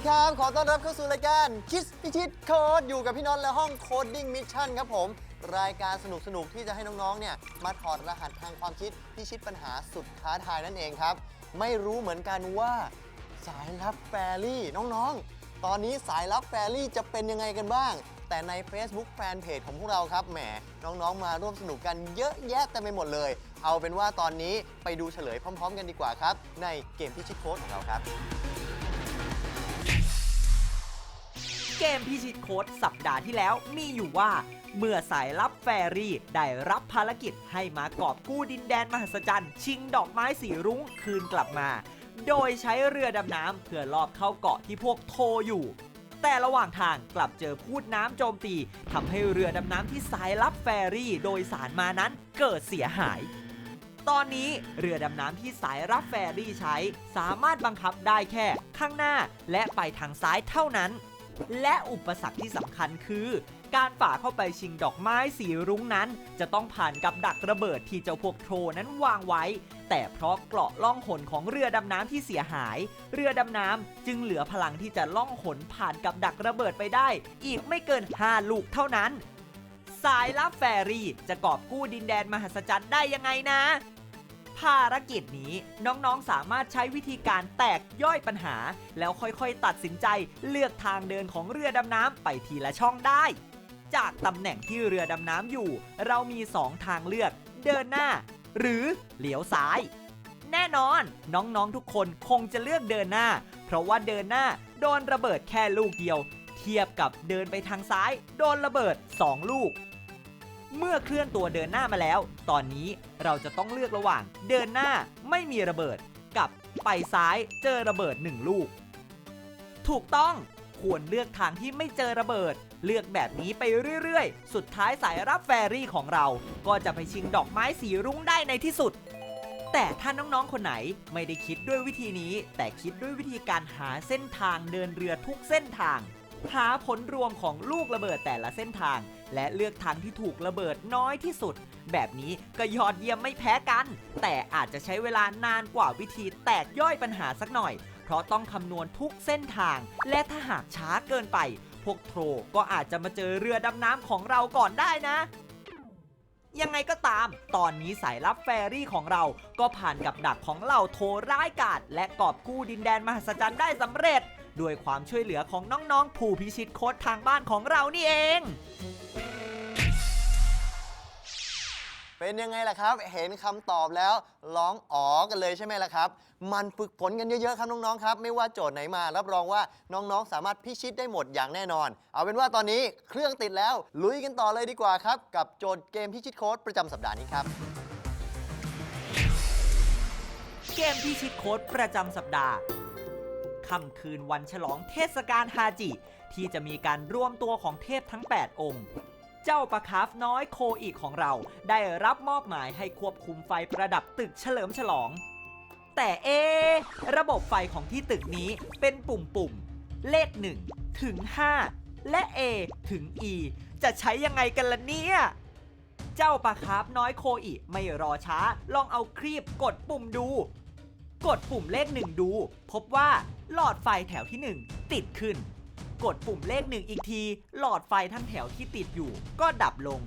ดีครับ ขอต้อนรับเข้าสู่รายการคิสพิชิตโค้ดอยู่กับพี่น็อตและห้องโคดดิ้งมิชชั่นครับผม รายการสนุกๆที่จะให้น้องๆเนี่ยมาถอดรหัสทางความคิดพิชิตปัญหาสุดท้าทายนั่นเองครับ ไม่รู้เหมือนกันว่า สายลับแฟรี่น้องๆ ตอนนี้สายลับแฟรี่จะเป็นยังไงกันบ้าง แต่ใน Facebook Fanpage ของพวกเราครับแหมน้องๆ มาร่วมสนุกกันเยอะแยะเต็มไปหมดเลย เอาเป็นว่าตอนนี้ไปดูเฉลยพร้อม ๆ กันดีกว่าครับ ในเกมพิชิตโค้ดของเราครับ เกมพิชิตโค้ดสัปดาห์ที่แล้วมีอยู่ว่า เมื่อสายลับแฟรี่ได้รับภารกิจให้มากอบกู้ดินแดนมหัศจรรย์ชิงดอกไม้สีรุ้งคืนกลับมา โดยใช้เรือดำน้ำเพื่อลอบเข้าเกาะที่พวกโทอยู่ แต่ระหว่างทางกลับเจอพูดน้ำโจมตีทำให้เรือดำน้ำที่สายลับแฟรี่โดยสารมานั้นเกิดเสียหายตอนนี้เรือดำน้ำที่สายรับแฟรี่ใช้ สามารถบังคับได้แค่ข้างหน้าและไปทางซ้ายเท่านั้น และอุปสรรคที่สำคัญคือ การฝ่าเข้าไปชิงดอกไม้สีรุ้งนั้น จะต้องผ่านกับดักระเบิดที่เจ้าพวกโทรนั้นวางไว้ แต่เพราะเกราะล่องหนของเรือดำน้ำที่เสียหาย เรือดำน้ำจึงเหลือพลังที่จะล่องหนผ่านกับดักระเบิดไปได้ อีกไม่เกิน 5 ลูกเท่านั้นสายลับแฟรี่จะกอบกู้ดินแดนมหัศจรรย์ได้ยังไงนะ ภารกิจนี้น้องๆสามารถใช้วิธีการแตกย่อยปัญหา แล้วค่อยๆ ตัดสินใจเลือกทางเดินของเรือดำน้ำไปทีละช่องได้ จากตำแหน่งที่เรือดำน้ำอยู่ เรามี 2 ทางเลือกเดินหน้า หรือเลี้ยวซ้าย แน่นอนน้องๆทุกคนคงจะเลือกเดินหน้า เพราะว่าเดินหน้าโดนระเบิดแค่ลูกเดียว เทียบกับเดินไปทางซ้าย โดนระเบิด 2 ลูก เมื่อเคลื่อนตัวเดินหน้ามาแล้ว ตอนนี้เราจะต้องเลือกระหว่าง เดินหน้าไม่มีระเบิด กับไปซ้ายเจอระเบิด1ลูก ถูกต้องควรเลือกทางที่ไม่เจอระเบิด เลือกแบบนี้ไปเรื่อยๆ สุดท้ายสายรับแฟรี่ของเรา ก็จะไปชิงดอกไม้สีรุ้งได้ในที่สุด แต่ถ้าน้องๆ คนไหนไม่ได้คิดด้วยวิธีนี้ แต่คิดด้วยวิธีการหาเส้นทางเดินเรือทุกเส้นทาง หาผลรวมของลูกระเบิดแต่ละเส้นทาง และเลือกทางที่ถูกระเบิดน้อยที่สุด แบบนี้ก็ยอดเยี่ยมไม่แพ้กัน แต่อาจจะใช้เวลานานกว่าวิธีแตกย่อยปัญหาสักหน่อย เพราะต้องคำนวณทุกเส้นทาง และถ้าหากช้าเกินไป พวกโทรก็อาจจะมาเจอเรือดำน้ำของเราก่อนได้นะยังไงก็ตาม ตอนนี้สายลับแฟรี่ของเรา ก็ผ่านกับดักของเหล่าโทร้ายกาจและกอบกู้ดินแดนมหัศจรรย์ได้สำเร็จ ด้วยความช่วยเหลือของน้องๆ ผู้พิชิตโค้ดทางบ้านของเรานี่เอง เป็นยังไงล่ะครับ เห็นคำตอบแล้วร้องอ๋อกันเลยใช่ไหมล่ะครับ มันฝึกฝนกันเยอะๆครับน้องๆครับ ไม่ว่าโจทย์ไหนมา รับรองว่าน้องๆ สามารถพิชิตได้หมดอย่างแน่นอน เอาเป็นว่าตอนนี้เครื่องติดแล้ว ลุยกันต่อเลยดีกว่าครับ กับโจทย์เกมพิชิตโค้ดประจำสัปดาห์นี้ครับ เกมพิชิตโค้ดประจำสัปดาห์ ค่ำคืนวันฉลองเทศกาลฮาจิ ที่จะมีการรวมตัวของเทพทั้ง 8 องค์ เจ้าปลาคาฟน้อยโคอีกของเรา ได้รับมอบหมายให้ควบคุมไฟประดับตึกเฉลิมฉลอง แต่เอ ระบบไฟของที่ตึกนี้เป็นปุ่มๆเลข 1 ถึง 5 และ A ถึง E จะใช้ยังไงกันล่ะเนี่ย เจ้าปลาคาร์ฟน้อยโคอีไม่รอช้า ลองเอาครีบกดปุ่มดู กดปุ่มเลขหนึ่งดู พบว่า หลอดไฟแถวที่ 1 ติดขึ้น กดปุ่มเลขหนึ่งอีกที หลอดไฟทั้งแถวที่ติดอยู่ ก็ดับลง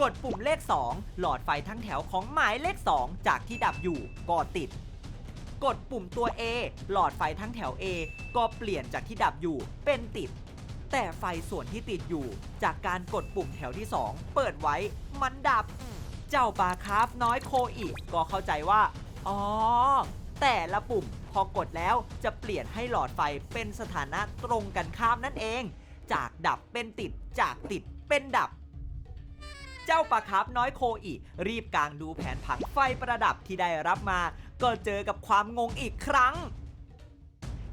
กดปุ่มเลข 2 หลอดไฟทั้งแถวของหมายเลข 2 จากที่ดับอยู่ก็ติด กดปุ่มตัว A หลอดไฟทั้งแถว A ก็เปลี่ยนจากที่ดับอยู่เป็นติด แต่ไฟส่วนที่ติดอยู่ จากการกดปุ่มแถวที่ 2 เปิดไว้มันดับ เจ้าปลาคาร์ฟน้อยโคอีก็เข้าใจว่า อ๋อ แต่ละปุ่ม พอกดแล้วจะเปลี่ยนให้หลอดไฟเป็นสถานะตรงกันข้ามนั่นเอง จากดับเป็นติด จากติดเป็นดับ เจ้าปลาคาร์ฟน้อยโคอีรีบกางดูแผนผังไฟประดับที่ได้รับมา ก็เจอกับความงงอีกครั้ง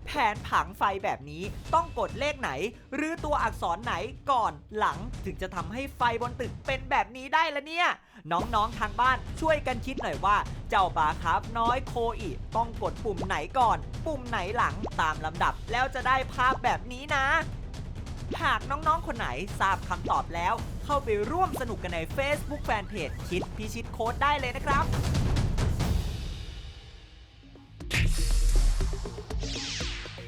แผนผังไฟแบบนี้ต้องกดเลขไหน หรือตัวอักษรไหนก่อนหลังถึงจะทำให้ไฟบนตึกเป็นแบบนี้ได้ละเนี่ย น้องๆทางบ้านช่วยกันคิดหน่อยว่า เจ้าบาครับน้อยโคอีต้องกดปุ่มไหนก่อน ปุ่มไหนหลังตามลำดับแล้วจะได้ภาพแบบนี้นะ หากน้องๆ คนไหนทราบคำตอบแล้ว เข้าไปร่วมสนุกกันใน Facebook Fanpage คิดพิชิตโค้ดได้เลยนะครับ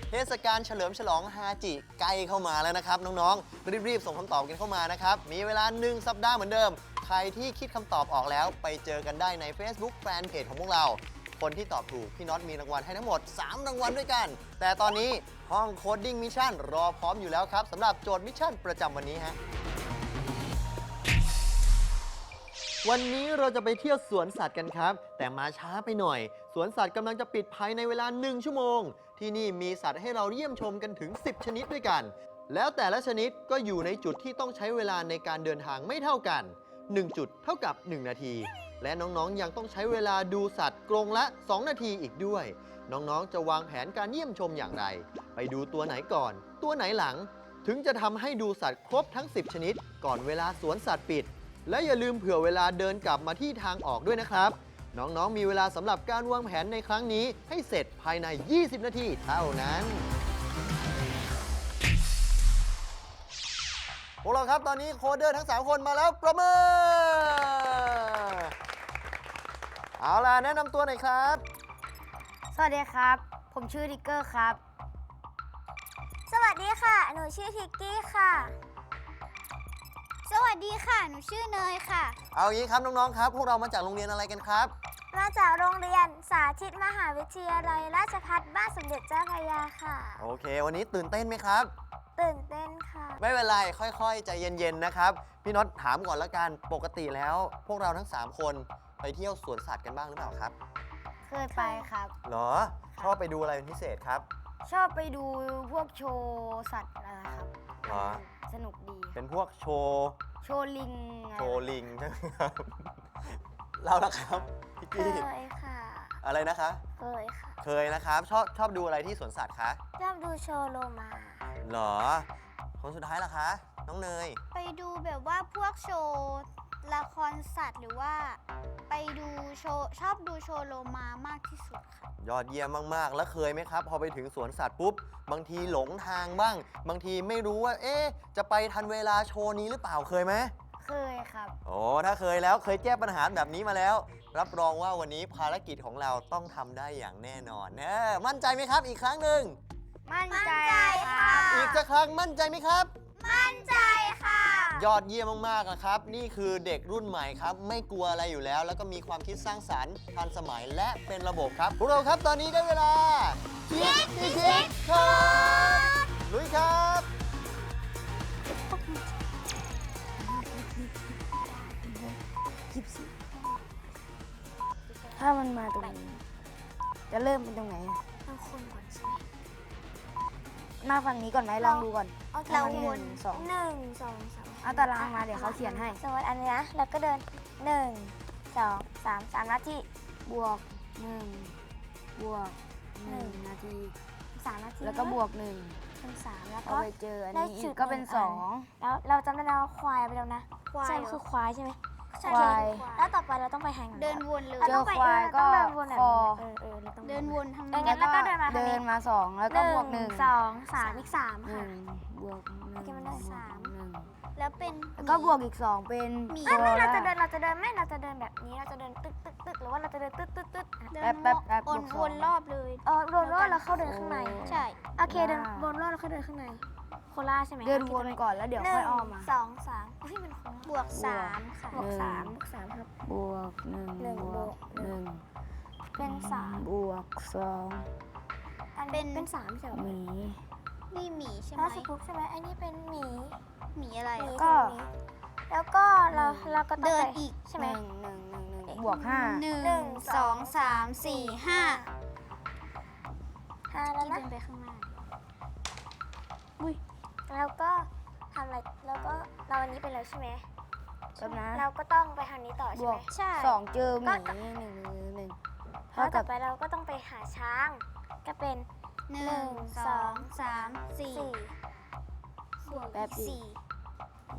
เทศกาลเฉลิมฉลองฮาจิใกล้เข้ามาแล้วนะครับ น้อง ๆ รีบ ๆ ส่งคำตอบกันเข้ามานะครับ มีเวลา 1 สัปดาห์เหมือนเดิม ใครที่คิดคำตอบออกแล้วไปเจอกันได้ใน Facebook แฟนเพจของพวกเรา คนที่ตอบถูกพี่น็อตมีรางวัลให้ทั้งหมด 3 รางวัลด้วยกัน แต่ตอนนี้ห้องโคดดิ้งมิชชั่นรอพร้อมอยู่แล้วครับสำหรับโจทย์มิชชั่นประจำวันนี้ฮะ วันนี้เราจะไปเที่ยวสวนสัตว์กันครับ แต่มาช้าไปหน่อย สวนสัตว์กำลังจะปิดภายในเวลา 1 ชั่วโมง ที่นี่มีสัตว์ให้เราเยี่ยมชมกันถึง 10 ชนิดด้วยกัน แล้วแต่ละชนิดก็อยู่ในจุดที่ต้องใช้เวลาในการเดินทางไม่เท่ากัน 1 จุดเท่ากับ 1 นาที และน้องๆยังต้องใช้เวลาดูสัตว์กรงละ 2 นาทีอีกด้วย น้องๆจะวางแผนการเยี่ยมชมอย่างไร ไปดูตัวไหนก่อน ตัวไหนหลัง ถึงจะทำให้ดูสัตว์ครบทั้ง 10 ชนิด ก่อนเวลาสวนสัตว์ปิด และอย่าลืมเผื่อเวลาเดินกลับมาที่ทางออกด้วยนะครับ น้องๆมีเวลาสำหรับการวางแผนในครั้งนี้ให้เสร็จภายใน 20 นาทีเท่านั้น พวกเราครับตอนนี้โคเดอร์ทั้ง 3 คนมาแล้วประเมินเอาล่ะแนะนำตัวหน่อยครับ สวัสดีครับ ผมชื่อทิกเกอร์ครับ สวัสดีค่ะ หนูชื่อทิกกี้ค่ะ สวัสดีค่ะ หนูชื่อเนยค่ะ เอาอย่างนี้ครับน้องๆครับ พวกเรามาจากโรงเรียนอะไรกันครับ มาจากโรงเรียนสาธิตมหาวิทยาลัย ราชภัฏบ้านสมเด็จเจ้าพระยาค่ะ โอเค วันนี้ตื่นเต้นไหมครับ ตื่นเต้นค่ะ ไม่เป็นไร ค่อยๆ ใจเย็นๆ นะครับ พี่น็อตถามก่อนละกัน ปกติแล้ว พวกเราทั้ง 3 คนไปเที่ยวสวนสัตว์กันบ้างหรือเปล่าครับ เคยไปครับ เหรอ ชอบไปดูอะไรเป็นพิเศษครับ ชอบไปดูพวกโชว์สัตว์อะไรครับอ๋อสนุกดีเป็นพวกโชว์โชว์ลิงอะไรโชว์ลิงใช่ไหมครับ เราละครับพี่เคกี้ ยค่ะ อะไรนะคะ เคยค่ะ เคยนะครับ ชอบชอบดูอะไรที่สวนสัตว์คะชอบดูโชว์โลมาเหรอ คนสุดท้ายล่ะคะ น้องเนย ไปดูแบบว่าพวกโชว์ละครสัตว์หรือว่า ไปดูโชว์ชอบดูโชว์โลมามากที่สุดค่ะ ยอดเยี่ยมมาก ๆ แล้วเคยไหมครับ พอไปถึงสวนสัตว์ปุ๊บ บางทีหลงทางบ้าง บางทีไม่รู้ว่า เอ๊ะ จะไปทันเวลาโชว์นี้หรือเปล่าเคยไหม เคยครับ โอ้ถ้าเคยแล้วเคยแก้ปัญหาแบบนี้มาแล้ว รับรองว่าวันนี้ภารกิจของเราต้องทำได้อย่างแน่นอนเนอะมั่นใจไหมครับ อีกครั้งหนึ่งมั่นใจมั่นใจค่ะอีกสักครั้งมั่นใจไหมครับ มั่นใจค่ะ ยอดเยี่ยมมากๆนะครับ นี่คือเด็กรุ่นใหม่ครับ ไม่กลัวอะไรอยู่แล้ว แล้วก็มีความคิดสร้างสรรค์ทันสมัยและเป็นระบบครับพวกเราครับตอนนี้ได้เวลาคิดพิชิตโคดลุยครับ ถ้ามันมาตรงนี้ จะเริ่มเป็นตรงไหนอะเอาคนก่อนใช่ไหมมาฝั่งนี้ก่อนไหมลองดูก่อน เอาเราหหนึ่งสอง หนึ่งสองสามเอาตารางมาเดี๋ยวเขาเขียนให้ สมมติอันนี้นะแล้วก็เดินหนึ่งสองสามสามนาทีบวกหนึ่งบวกหนึ่งนาที สามนาทีแล้วก็บวกหนึ่งเป็นสามแล้วพอก็ไปเจออันได้นี้จุอีดกก็เป็นหนึ่งสอัอนงแล้วเราจำได้แล้วว่าควายไปแล้วนะควายใช่เหรอคือควายใช่ไหม ใช่ควาย แล้วต่อไปเราต้องไปทางไหนเดินวนเลยเราต้องไปเจอควายก็เออเราต้องเดินวนแบบคอเออเออเราต้องเดินวนทางเออนี้งั้นแล้วก็เดินมาทางเดินี้นมาสองแล้วก็บวกหนึ่งสองสามอีกสามหค่ะ นึ่งบวกหนึ่งโอเคมันได้บวกสาม หนึ่งแล้วเป็น แล้วก็บวกอีกสองเป็นหมีไม่ไม่เราโซจะล่เดินเราจะเดินไม่เราจะเดินแบบนี้เราจะเดินตึ๊กตึ๊กตึ๊กหรือว่าเราจะเดินตึ๊ดตึ๊ดตึ๊ดอะเดิแป๊นบแป๊บแป๊บวนบวกสองวนรอบเลย เออโดนรอดแล้วเข้าเดินข้างใน ใช่ โอเคเดินวนรอดแล้วเข้าเดินข้างในโคราชใช่ไหมเดินวนก่อนแล้วเดี๋ยวหนึ่ค่อยงอ้อมมา สองสามอุ้ยมันโคราชบวกสามค่ะบวกสามบวกสามครับ บวกหนึ่งหนึ่งบบววกกหนึ่งเป็นสามบวกสองอันเป็นเป็นสามใช่ไหมหมีนี่หมีใช่ไหมถ้าสกุ๊ปใช่ไหมอันนี้เป็นหมีหมีอะไรหมีอะก็ตรงนี้แล้วก็เราเราก็ต้องเดินไปอีกใช่ไหมหนึ่งหนึ่งหนึ่งหนึ่งบวกห้าหนึ่งหนึ่งสองสามสี่ห้าห้าแล้วที่นะเดินไปข้างหน้า แล้วก็ทำอะไร แล้วก็เราอันนี้ไปแล้วใช่ไหมแป๊บนะเราก็ต้องไปทางนี้ต่อบใช่วไหมกใช่ สองเจอหก็มีต่อหนึ่งหนึ่งหนึ่งแล้เท่าวต่กัอบ ไปเราก็ต้องไปหาช้าง ก็เป็นหนึ่งสองสามสี่สี่บวกแป๊บดิสี่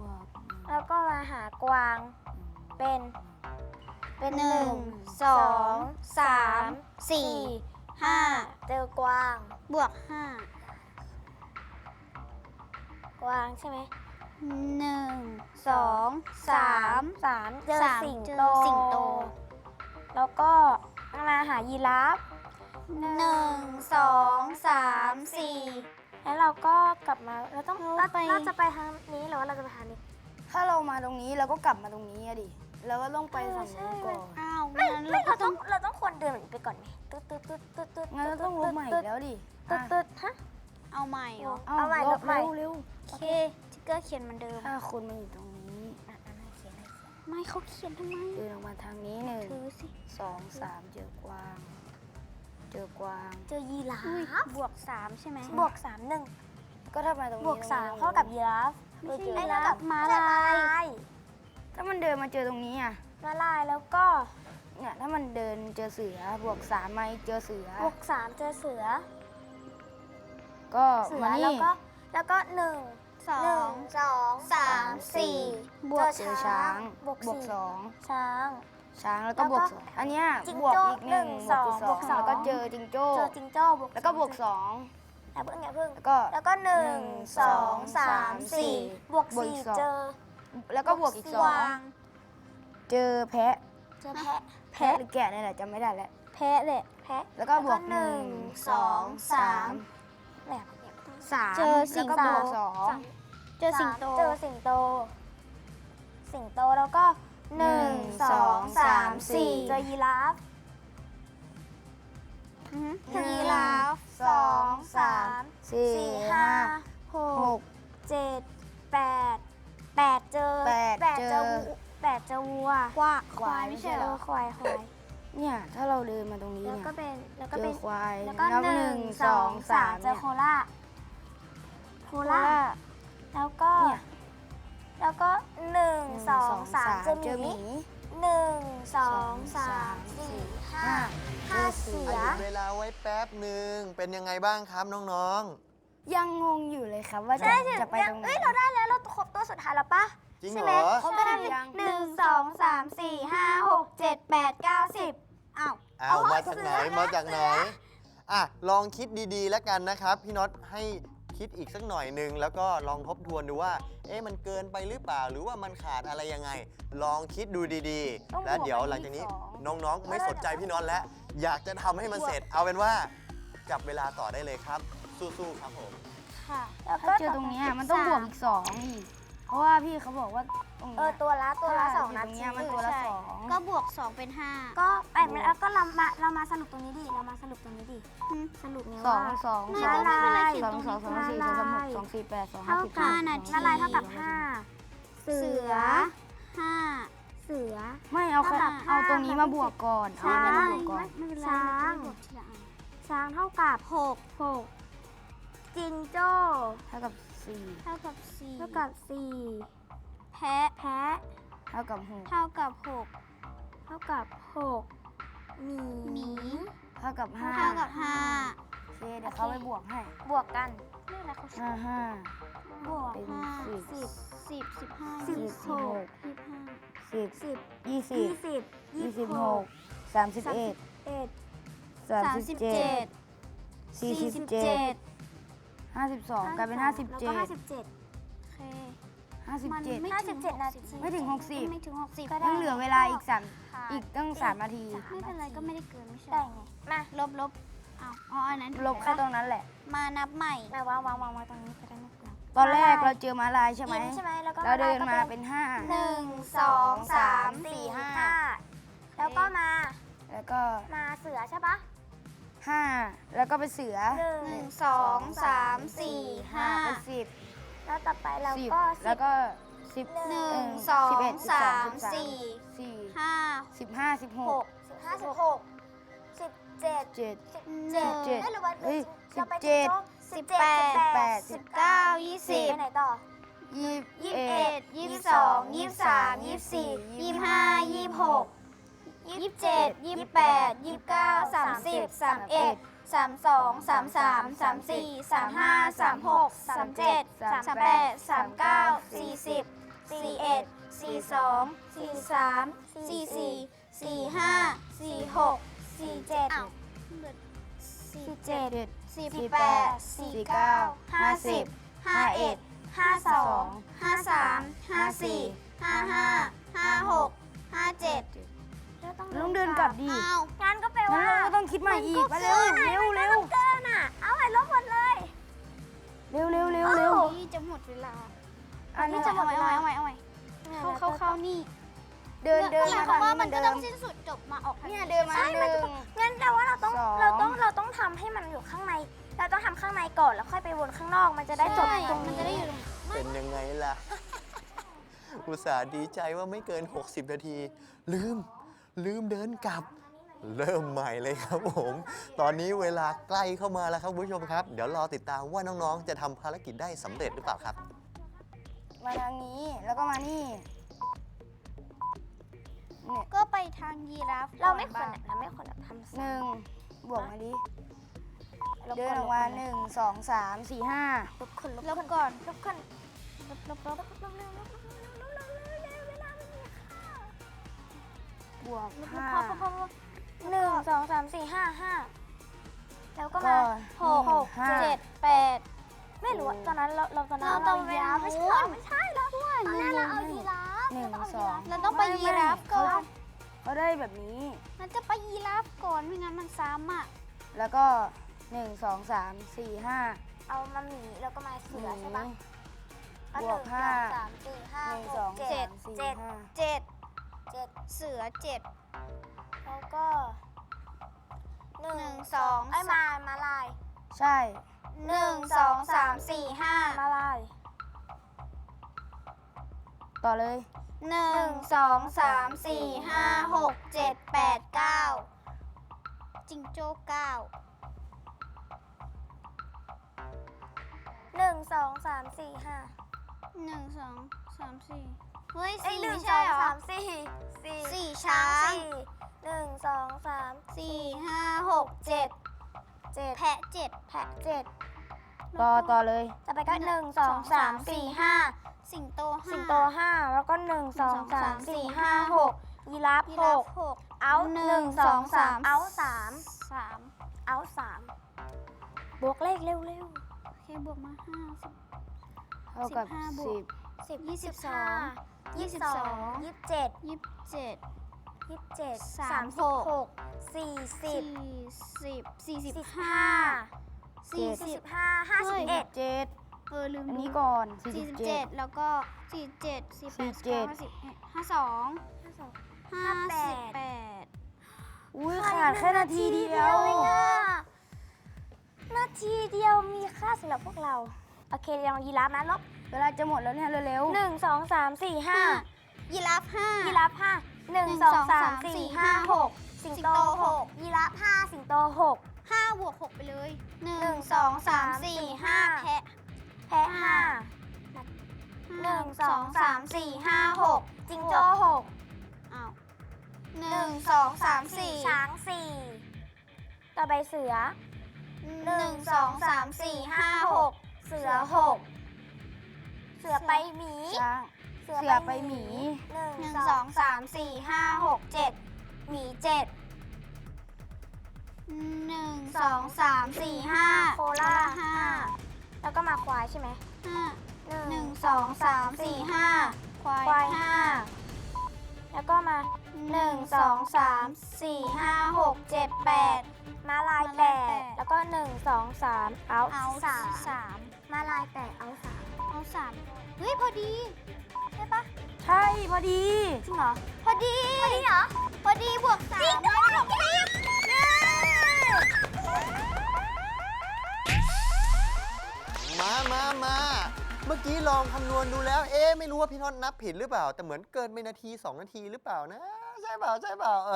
บวกแล้วก็มาหากวางเป็น เป็นหนึ่งสองสามสี่ห้าเจอกวาง บวกห้าก วางใช่ไหมหนึ่งสองสามสามเจอสามสิงเจอโตสิงโต แล้วก็มาหายีราฟหนึ่งสองสามสี่แล้วเราก็กลับมาเราต้องเราเราจะไปทางนี้หรือว่าเราจะไปทางนี้ ถ้าเรามาตรงนี้เราก็กลับมาตรงนี้อะดิแล้วก็ต้องไปฝั่งนู้นก่อนอ้าวไม่งั้นไม่เราก็เราต้ต้อองงเราต้องควรเดินแบบนี้ไปก่อนไหมตึ๊ดตึ๊ดตึ๊ดตึ๊ดตึ๊ดงั้นเราต้องลบใหม่อีกแล้วดิตึ๊ดตึ๊ดฮะ เอาใหม่เหรอเอาเอาใหม่ลลบบใหม่เร็วเร็วโอเคทิกเกอร์เขียนเหมือนเดิมถ้าคนมาอยู่ตรงนี้อะอะอะเขียนเลยไม่เขาเขียนทำไมเดินออกมาทางนี้หนึ่งถือสิ สองสามเจอกวาง เจอกวาง เจอยีราอุ้ยฟบวกสามใช่ไหมบวกสามหนึ่งก็ถ้ามาตรงนี้บวกสามรเท่ากับยีราฟไม่ใช่ไอ้ยีเท่ารากัฟบม้าม้าลาลายยถ้ามันเดินมาเจอตรงนี้อะม้าลายแล้วก็เนี่ยถ้ามันเดินเจอเสือบวกสามมาอีกเจอเสือบวกสามเจอเสือ ก็เสือมาแล้วนี่ ก็แล้วก็หนึ่งสอหนึ่งง สองสามสี่บวกเจเจออช้าช้างงบวกบวกสี่สองช้าง ช้างแล้วก็แล้วบก็วกสองอันเนี้ยจิงบวกโจ้อีกหนึ่งหนึ่งบวกอีกสสอองงบวกสองแล้วก็เจอจิงโจ้เจอจิงโจ้บวกแล้วก็บวกสองอย่าเพิ่งอย่าเพิ่ง แล้วก็ แล้วก็หนึ่งสองสามสี่สี่บวกบวกสี่อีกสอง เจอแล้วก็บวกอีกสองวางเจอแพะเจอแพะแพะหรือแกะนี่แหละจำไม่ได้แล้ว แพะเลยแพะแล้วก็บวกหนึ่งสองสาม แบบนี้สามเจอสิแล้วงก็โตบวกสองเจอสิงโต เจอสิงโต สิงโตแล้วก็หนึ่งสองสามสี่เจอยีราฟอือฮึยีราฟสองสามสี่สี่ห้าห้าหหกกเจ็ดแปดแปดเจอแปดเจอเจอวัวแปดเจอวัว กว่าควายไม่ใช่เหรอควายควาย เนี่ย ถ้าเราเดินมาตรงนี้แล้วเนี่ยก็เป็นแล้วก็เจเป็อนควายแล้วก็นับหนึ่งสองสามเจเนี่อยโคล่าโคล่า แล้วก็ เนี่ยแล้วก็หนึ่งหนึ่งสองสามเจอเจอหหมีมีหนึ่งสองสาสามมสี่ห้าห้าห้าเจอเสืเสืออหยุดเวลาไว้แป๊บหนึ่งเป็นยังไงบ้างครับน้องยังงงอยู่เลยครับว่าจะใช่จะไปตรงไหน เอ้ยเราได้แล้วเราครบตัวสุดท้ายแล้วปะๆ จริงใช่เหไหรมอครบใช่หรือยังหนึ่งสองสามสี่ห้าหกเจ็ดแปดเก้าสิบ อ้าวอ้าวมาจากไหนมาจากไหนอะลองคิดดีๆแล้วกันนะครับ พี่น็อตให้คิดอีกสักหน่อยหนึ่งแล้วก็ลองทบทวนดูว่า เอ๊ะมันเกินไปหรือเปล่า หรือว่ามันขาดอะไรยังไง ลองคิดดูดีต้องๆแล้วบวกเดี๋ยวอันนี้หลังจากนี้สอง น้องๆ ไม่สนใจพี่น็อตแล้ว อยากจะทำให้มันเสร็จ เอาเป็นว่าจับเวลาต่อได้เลยครับ สู้ๆครับผม ค่ะ แล้วก็ถ้าเจอตรงเนี้ยมันต้องบวกอีกสองอีก เพราะว่าพี่เขาบอกว่าตรง เอเนี้อยตัวละตัวละสองถ้านายู่ตรงทีเนี้ยมันตัวละใช่สองก็บวก 2 เป็น 5 ก็ไปแล้วก็เรามาเรามาสรุปตรงนี้ดิเรามาสรุปตรงนี้ดิอืมสรุปนี้สอว่างสองไม่สองไม่เป็นไรเขียนสองตรงสองสองนี้สี่สองสามหกสองสี่แปดสองห้าเท่าสิบกับห้านาทีละลายเท่ากับห้าเสืเสือ อ5 เสือ ไม่เอาแค่เท่ากับเอาตรงนี้ห้ามาบวกก่อนเอาช้าอันงนี้มาบวกก่อน ไม่เป็นไรช้างไม่เป็นไรบวกทีละอันช้างเท่ากับหกหกจิงโจ้เท่ากับสี่เท่ากับสี่เท่ากับสี่ แพะแพะเท่ากับหกเท่ากับหกเท่ากับหกหมีหมีเท่ากับห้าเท่ากับห้าโอเคเดี๋ยวเขาไปบวกให้บวกกันเรียกอะไรเขาห้าห้าบวกเป็นห้าสิบสิบสิบสิบห้าสิบยี่หกยี่สิบห้าสิบสิบยี่สิยี่บสิบยี่สิบหกสามสิบเอ็ดเอ็ดสามสามสิสิบบเจ็เจ็ดดสี่สิบเจ็ดห้าสิบสองกลายเป็นห้าสิบแล้วเจ็ก็ด มันเจ็ดไม่ห้าถึสิงบเจ็ดนาทีไม่ถึงหกสิบไม่ถึงหกสิบก็ได้ยังเหลือเวลาอีกสามค่ะอีกตั้งสามนาทีไม่เป็นไรก็ไม่ได้เกินไม่ใช่ได้ไงมาลบลบอ้าวอ๋ออันนั้นลบแค่ตรงนั้นแหละ มานับใหม่มาวางวางวางวางตรงนี้ก็ได้ไม่เป็นไรตอนแรกเราเจอมาลายใช่ไหมอินใช่ไหมแล้วก็เราเดินก็มาเป็นห้าหนึ่งสองสามสี่ห้าห้าแล้วก็มา แล้วก็มาเสือใช่ปะห้าแล้วก็เป็นเสือหนึ่งหนึ่งสองสามสี่ห้าเป็นสิบ แล้วต่อไปเราสิบก็แล้วก็สิบหนึ่ง เออสองสิบเอ็ดสิบสาองมสิบสามสี่สี่ห้าสิบห้าสิบหหกกสิบห้าสิบหกสิบเจ็ดเจ็ด สิบหนึ่เจ็ดงเอ้ยหรือว่าเฮ้ยเราไปสิบเจ็ดสิบสิบแปดสิบแปดสิบเก้ายี่สิบไปไหนต่อ ยี่ยี่สิสิบบเอ็เอ็ดดยี่สิบสองยี่สิบสามยี่สิบสี่ยี่สิบห้ายี่สิบหกยี่สิบเจ็ดยี่สิบแปดยี่สิบเก้าสามสิบสามเอ็ด สามสองสามสามสามสี่สามห้าสามหกสามเจ็ดสามแปดสามเก้าสี่สิบสี่เอ็ดสี่สองสี่สามสี่สี่สี่ห้าสี่หกสี่เจ็ดสี่เจ็ดเจ็ดสี่แปดสี่เก้าห้าสิบห้าเอ็ดห้าสองห้าสามห้าสี่ห้าห้าห้าหกห้าเจ็ด เราต้องต้องเดินกลับดิ อ้าวงั้นก็แปลงั้นว่าเราก็ต้องคิดใหม่อีกไปเร็วเร็วเร็วเกินอะ เอาใหม่ลบหมดเลยเร็วเร็วเร็วเร็วนี่จะหมดเวลาอันนี้นี่จะจะทำเอาไมใหม่เอาใหม่เอาใหม่เข้าเข้าเข้านี่เดินเดินหมามายความทางว่านี้เหมัมืนอนก็เดิต้อมงสิ้นสุดจบมาออกทางเนี่ยเดินมาใช่หมันนึ่ก็งงั้นแปลว่าเราต้องสอง เราต้องเราต้องทำให้มันอยู่ข้างใน เราต้องทำข้างในก่อนแล้วค่อยไปวนข้างนอก มันจะได้จบตรงมันนี้จะได้อยู่ตรงเป็นยังไงล่ะ อุตส่าห์ดีใจว่าไม่เกิน 60 นาที ลืม ลืมเดินกลับ เริ่มใหม่เลยครับผม ตอนนี้เวลาใกล้เข้ามาแล้วครับคุณผู้ชมครับ เดี๋ยวรอติดตามว่าน้องๆ จะทำภารกิจได้สำเร็จหรือเปล่าครับ มาทางนี้แล้วก็มานี่เนี่ยก็ไปทางยีราฟเราไม่ควก่รอนอะเราไม่ควรแบบทำหนึ่งบวกมาดิลบเดินออกมาหนึ่งสองสามสี่ห้าลบคนลบลบก่อนลบคนลบลบลบลบลบเร็วลบ บวกลบห้าพอพอพอพอหนึ่งสองสามสี่ห้าห้าแล้วก็ก็มาหกหกห้า เจ็ดแปดไม่รู้อะตอนนั้นเราเราตอนนั้นเราต้องยีราฟไปไม่นู้ใช่นไม่ใช่แล้วด้วยตอนแรกเราเอายีราฟหนึ่งเราสต้อองงเราต้องไปยีราฟก่อนเขาได้แบบนี้ มันจะไปยีราฟก่อนไม่งั้นมันซ้ำอะแล้วก็หนึ่งสองสามสี่ห้าเอามาหมีแล้วก็มาเสือใช่ปะบวกห้า สามสี่ห้าหนึ่งหสองกสาเจ็ดมสี่เจ็ดห้า เจ็ด เจ็ดเสือเจ็ดแล้วก็หนึ่หนึ่งงสสอองงไอ้ยมามาลายใช่หนึ่งสองสามสี่ห้ามาลายต่อเลยหนึ่งสองสามสี่ห้าหกเจ็ดแปดเก้าจิงโจ้เก้าหนึ่งสองสามสี่ห้าหนึ่งสองสามสี่ เฮ้ยเอ้ยสี่หนึ่งไม่สใช่องเหรอสามสี่สี่สี่ช้าง สี่หนึ่งสองสามสี่ห้าหกเจ็ดเจ็ดแพะเจ็ดแพะเจ็ดต่อต่อเลยต่อไปก็หนึ่งสองสามสี่ห้าสิงโตห้าสิงโตห้าแล้วก็หนึ่งสองสามสี่ห้าหกยีราฟยีหราฟกหกเอาหนึ่งสองสามเอาสามสามเอาสามบวกเลขเร็วโอเคบวกมาห้าสิบเท่ากับสิบห้าบวสิกบๆ สิบยี่สิบสห้าองยี่สิบสองยี่สิบเจ็ดยี่สิบเจ็ดยี่สิบเจ็ดสาสามมหสิบกหกสี่สิบสี่สิบสี่สิบสิบห้าห้าสี่สี่สิสิบบห้าห้าสิบเอ็ดเจ็ดเออลืมอันดูนี้ก่อนสี่สี่สิสิบบเจ็เจ็ดดแล้วก็สี่เจ็ดสี่แปดสี่เจ็ดห้าสิบเอ็ดห้าสองห้าสองห้าห้าแปสิบดแปดอุ้ยขาดแค่นาทีเดียวเองอะนาทีเดียวมีค่าสำหรับพวกเรา โอเคลองยีราฟนะลบ เวลาจะหมดแล้วเนี่ยเร็วหนึ่งสองสามสี่ห้ายีราฟห้า ยีราฟห้าหนึ่งหนึ่งสองสองสาสามมสี่สี่ห้าห้าหหกกสิงสิงโตโตหหกกยีราฟห้าสิงโตหกห้าบวกหกไปเลยหนึ่หนึ่งงสองสามสองสามสี่สี่ห้าห้าแพะ แพะห้าหนึ่งสองสามสี่ห้าหกจิงโจ้หกอ้าวหนึ่งสองสามสี่ช้างสี่ต่อไปเสือหนึ่งสองสามสี่ห้าหกเสือหก เสือไปหมีๆช้าง เสือไปหมี หนึ่งหนึ่งสสอองงสามสี่ห้าหกเจ็ดหมีเจ็ดหนึ่งสองสามสี่ห้าโคล่าห้าแล้วก็มาควายใช่ไหมห้าหนึ่งหนึ่งสองสามสี่ห้าควายควายห้าห้าแล้วก็มาหนึ่งสองสามสี่ห้าหกเจ็ดแปดม้าลายม้าแปลายแปดดแล้วก็หนึ่งสองสามเอาเอาสามสามม้าลายแปดเอาสามเอา สามเฮ้ยพอดีใช่ปะใช่พอดี จริงเหรอ พอดี พอดีเหรอ พอดีบวกสามจริงด้วยมามามาเมื่อกี้ลองคำนวณดูแล้ว เอ๊ะไม่รู้ว่าพี่น็อตนับผิดหรือเปล่า แต่เหมือนเกินไปนาที 2 นาทีหรือเปล่านะ ใช่เปล่าใช่เปล่าเอ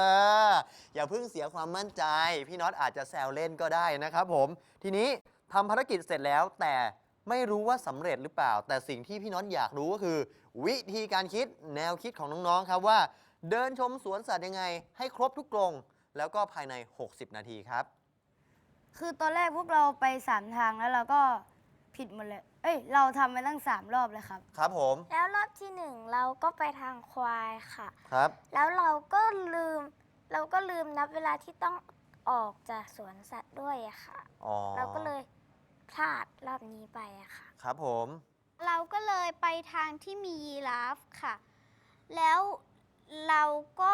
ออย่าเพิ่งเสียความมั่นใจ พี่น็อตอาจจะแซวเล่นก็ได้นะครับผม ทีนี้ทำภารกิจเสร็จแล้วแต่ ไม่รู้ว่าสำเร็จหรือเปล่า แต่สิ่งที่พี่น็อตอยากรู้ก็คือ วิธีการคิดแนวคิดของน้องๆครับว่า เดินชมสวนสัตว์ยังไง ให้ครบทุกกรงแล้วก็ภายใน 60 นาทีครับ คือตอนแรกพวกเราไปสามทางแล้วเราก็ผิดหมดเลย เอ้ย เราทำไปตั้งสามรอบเลยครับ ครับผมแล้วรอบที่หนึ่งเราก็ไปทางควายค่ะ ครับ แล้วเราก็ลืม เราก็ลืมนับเวลาที่ต้องออกจากสวนสัตว์ด้วยอะค่ะ อ๋อเราก็เลย พลาดรอบนี้ไปอะค่ะ ครับผม เราก็เลยไปทางที่มียีราฟค่ะ แล้วเราก็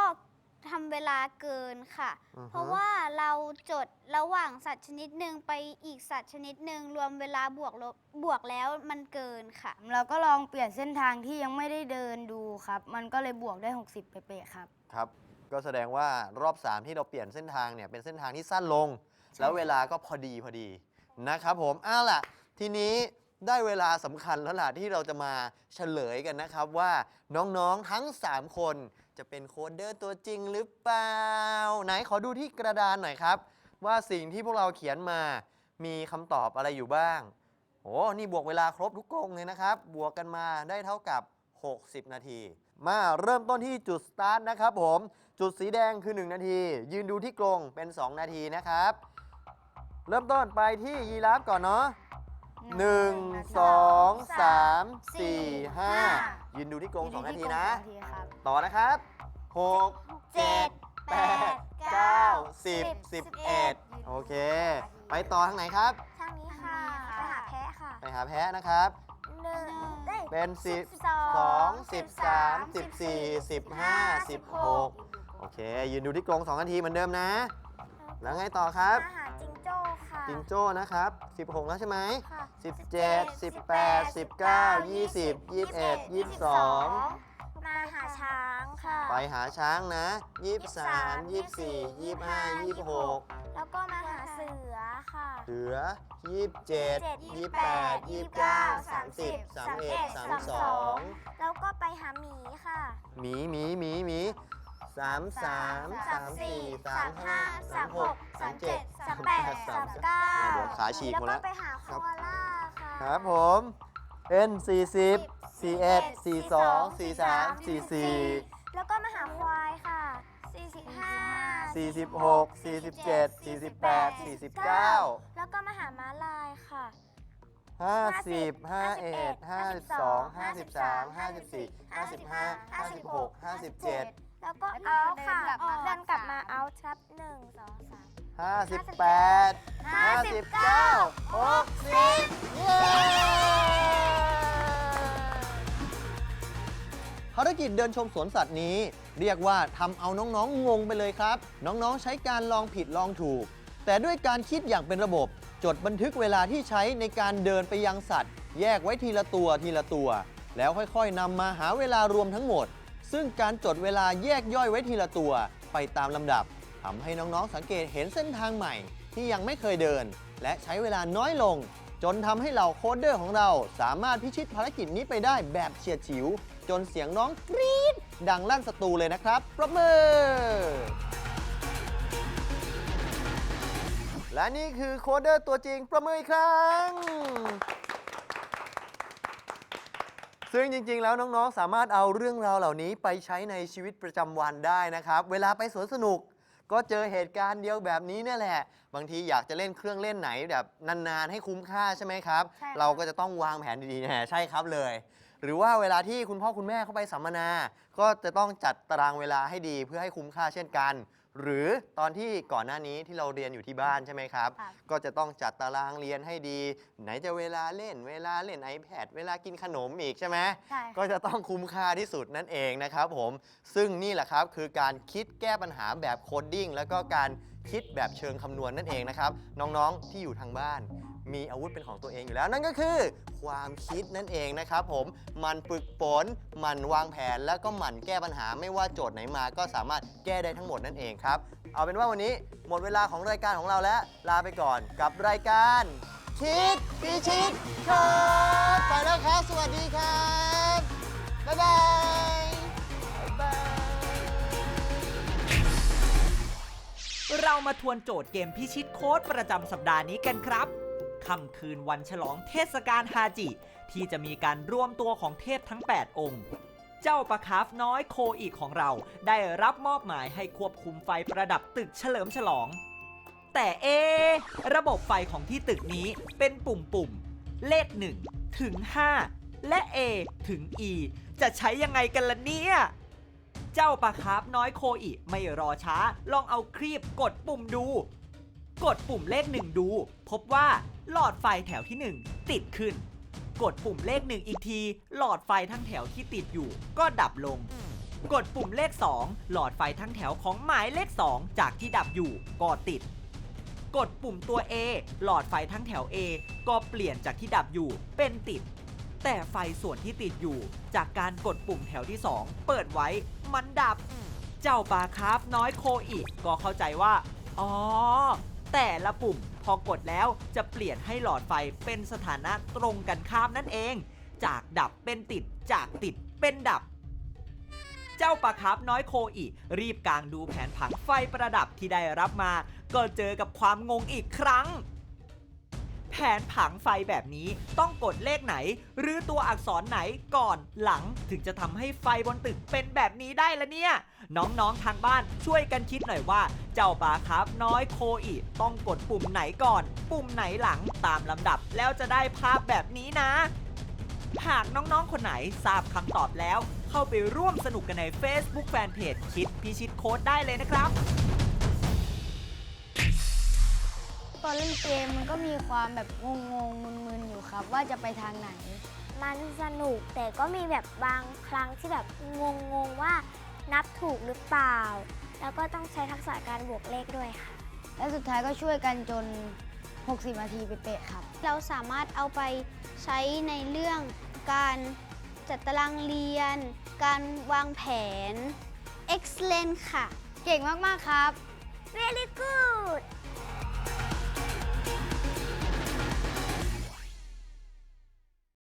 ทำเวลาเกินค่ะ อือฮะเพราะว่าเราจดระหว่างสัตว์ชนิดหนึ่งไปอีกสัตว์ชนิดหนึ่งรวมเวลาบวกลบบวกแล้วมันเกินค่ะ เราก็ลองเปลี่ยนเส้นทางที่ยังไม่ได้เดินดูครับ มันก็เลยบวกได้ 60 เป๊ะๆครับ ครับ ก็แสดงว่ารอบ 3 ที่เราเปลี่ยนเส้นทางเนี่ยเป็นเส้นทางที่สั้นลงใช่แล้วเวลาก็พอดีพอดี นะครับผมอ้าวล่ะ ทีนี้ได้เวลาสำคัญแล้วล่ะที่เราจะมาเฉลยกันนะครับว่าน้องๆทั้ง 3 คนจะเป็นโคดเดอร์ตัวจริงหรือเปล่า ไหนขอดูที่กระดานหน่อยครับ ว่าสิ่งที่พวกเราเขียนมามีคำตอบอะไรอยู่บ้าง โอ้นี่บวกเวลาครบทุกกงเลยนะครับ บวกกันมาได้เท่ากับ 60 นาที มาเริ่มต้นที่จุดสตาร์ทนะครับผม จุดสีแดงคือ 1 นาที ยืนดูที่กรงเป็น 2 นาทีนะครับ เริ่มต้นไปที่ยีราฟก่อนเนาะหนึ่งสองสามสี่ห้ายืนดูที่กรงสองนาทีนะสองนาทีครับต่อนะครับหกเจ็ดแปดเก้าสิบสิบเอ็ดโอเค ไปต่อทางไหนครับ ทางนี้ค่ะ ไปหาแพะค่ะ ไปหาแพะนะครับหนึ่งเอ้ยเป็นสิบสสอองงสิบสามสิบสี่สิบห้าสิบหกโอเค ยืนดูที่กรงสองนาทีเหมือนเดิมนะ แล้วไงต่อครับ จิงโจ้นะครับ 16 แล้วใช่ไหมค่ะ17 18 19 20 21 22 มาหาช้างค่ะ ไปหาช้างนะ 23 24 25 26 แล้วก็มาหาเสือค่ะ เหลือ 27 28 29 30 31 32 แล้วก็ไปหาหมีค่ะ หมีหมีหมีหมี สามสามสามสี่สามห้าสามหกสามเจ็ดสามแปดสามเก้าเดี๋ยวขาฉีกหมดแล้แล้ววก็ไปหาโคอาล่าค่ะ ครับผม เป็น40 41 42 43 44แล้วก็มาหาควายค่ะ45 46 47 48 49แล้วก็มาหาม้าลายค่ะ50 51 52 53 54 55 56 57 แล้วก็เอาค่ะเดินกลับมาเดินกลับมาเอาทับหนึ่งสองสาม58 59 60เย้ภารกิจเดินชมสวนสัตว์นี้ เรียกว่าทำเอาน้องๆงงไปเลยครับ น้องๆใช้การลองผิดลองถูก แต่ด้วยการคิดอย่างเป็นระบบ จดบันทึกเวลาที่ใช้ในการเดินไปยังสัตว์ แยกไว้ทีละตัวทีละตัว แล้วค่อยๆนำมาหาเวลารวมทั้งหมด ซึ่งการจดเวลาแยกย่อยไว้ทีละตัว ไปตามลำดับทำให้น้องๆสังเกตเห็นเส้นทางใหม่ ที่ยังไม่เคยเดิน และใช้เวลาน้อยลง จนทำให้เหล่าโคดเดอร์ของเราสามารถพิชิตภารกิจนี้ไปได้แบบเฉียดฉิว จนเสียงน้องกรี๊ดดังลั่นสตูเลยนะครับปรบมือและนี่คือโคดเดอร์ตัวจริง ประมืออีกครั้ง ซึ่งจริงๆ แล้วน้องๆ สามารถเอาเรื่องราวเหล่านี้ไปใช้ในชีวิตประจำวันได้นะครับ เวลาไปสวนสนุก ก็เจอเหตุการณ์เดียวแบบนี้เนี่ยแหละ บางทีอยากจะเล่นเครื่องเล่นไหนแบบนานๆ ให้คุ้มค่าใช่ไหมครับ ใช่ครับเราก็จะต้องวางแผนดีๆแน่ใช่ครับเลย หรือว่าเวลาที่คุณพ่อคุณแม่เข้าไปสัมมนา ก็จะต้องจัดตารางเวลาให้ดีเพื่อให้คุ้มค่าเช่นกัน หรือตอนที่ก่อนหน้านี้ที่เราเรียนอยู่ที่บ้านใช่ไหมครับ ครับ ก็จะต้องจัดตารางเรียนให้ดี ไหนจะเวลาเล่น เวลาเล่น iPad เวลากินขนมอีกใช่ไหม ใช่ครับก็จะต้องคุ้มค่าที่สุดนั่นเองนะครับผม ซึ่งนี่แหละครับคือการคิดแก้ปัญหาแบบโคดดิ้งแล้วก็การคิดแบบเชิงคำนวณนั่นเองนะครับ น้องๆที่อยู่ทางบ้าน มีอาวุธเป็นของตัวเองอยู่แล้ว นั่นก็คือ ความคิดนั่นเองนะครับผมมันฝึกฝนมันวางแผนแล้วก็หมั่นแก้ปัญหาไม่ว่าโจทย์ไหนมาก็สามารถแก้ได้ทั้งหมดนั่นเองครับเอาเป็นว่าวันนี้หมดเวลาของรายการของเราแล้วลาไปก่อนกับรายการคิดพิชิตโคดไปแล้วครับสวัสดีครับบ๊ายบายบ๊ายบายเรามาทวนโจทย์เกมพิชิตโค้ดประจำสัปดาห์นี้กันครับ ค่ำคืนวันฉลองเทศกาลฮาจิ ที่จะมีการรวมตัวของเทพทั้ง 8 องค์ เจ้าปะคาฟน้อยโคอีกของเรา ได้รับมอบหมายให้ควบคุมไฟประดับตึกเฉลิมฉลอง แต่เอ ระบบไฟของที่ตึกนี้เป็นปุ่มๆเลข 1 ถึง 5 และ A ถึง E จะใช้ยังไงกันล่ะเนี่ยเจ้าปลาคาร์ฟน้อยโคอีไม่รอช้า ลองเอาครีบกดปุ่มดู กดปุ่มเลขหนึ่งดู พบว่าหลอดไฟแถวที่1ติดขึ้น กดปุ่มเลขหนึ่งอีกที หลอดไฟทั้งแถวที่ติดอยู่ก็ดับลง กดปุ่มเลข 2 หลอดไฟทั้งแถวของหมายเลข 2 จากที่ดับอยู่ก็ติด กดปุ่มตัว A หลอดไฟทั้งแถว A ก็เปลี่ยนจากที่ดับอยู่เป็นติด แต่ไฟส่วนที่ติดอยู่ จากการกดปุ่มแถวที่ 2 เปิดไว้มันดับ เจ้าปลาคาร์ฟน้อยโคอีกก็เข้าใจว่า อ๋อ แต่ละปุ่มพอกดแล้วจะเปลี่ยนให้หลอดไฟเป็นสถานะตรงกันข้ามนั่นเอง จากดับเป็นติด จากติดเป็นดับ เจ้าปลาคาร์ฟน้อยโคอีรีบกางดูแผนผังไฟประดับที่ได้รับมา ก็เจอกับความงงอีกครั้ง ผนผังไฟแบบนี้ต้องกดเลขไหน หรือตัวอักษรไหนก่อนหลังถึงจะทำให้ไฟบนตึกเป็นแบบนี้ได้ละเนี่ย น้องๆทางบ้านช่วยกันคิดหน่อยว่า เจ้าปลาคร์ฟน้อยโคอีต้องกดปุ่มไหนก่อน ปุ่มไหนหลังตามลำดับแล้วจะได้ภาพแบบนี้นะหากน้องๆ คนไหนทราบคำตอบแล้ว เข้าไปร่วมสนุกกันใน Facebook Fanpage คิดพิชิตโค้ดได้เลยนะครับ อนเล่นเกมมันก็มีความแบบงงๆมึนๆอยู่ครับ ว่าจะไปทางไหน มันสนุกแต่ก็มีแบบบางครั้งที่แบบงงๆว่านับถูกหรือเปล่า แล้วก็ต้องใช้ทักษะการบวกเลขด้วยค่ะ และสุดท้ายก็ช่วยกันจน 60 นาทีไปเป๊ะครับ เราสามารถเอาไปใช้ในเรื่องการจัดตารางเรียน การวางแผน excellent ค่ะ เก่งมากๆครับ Very good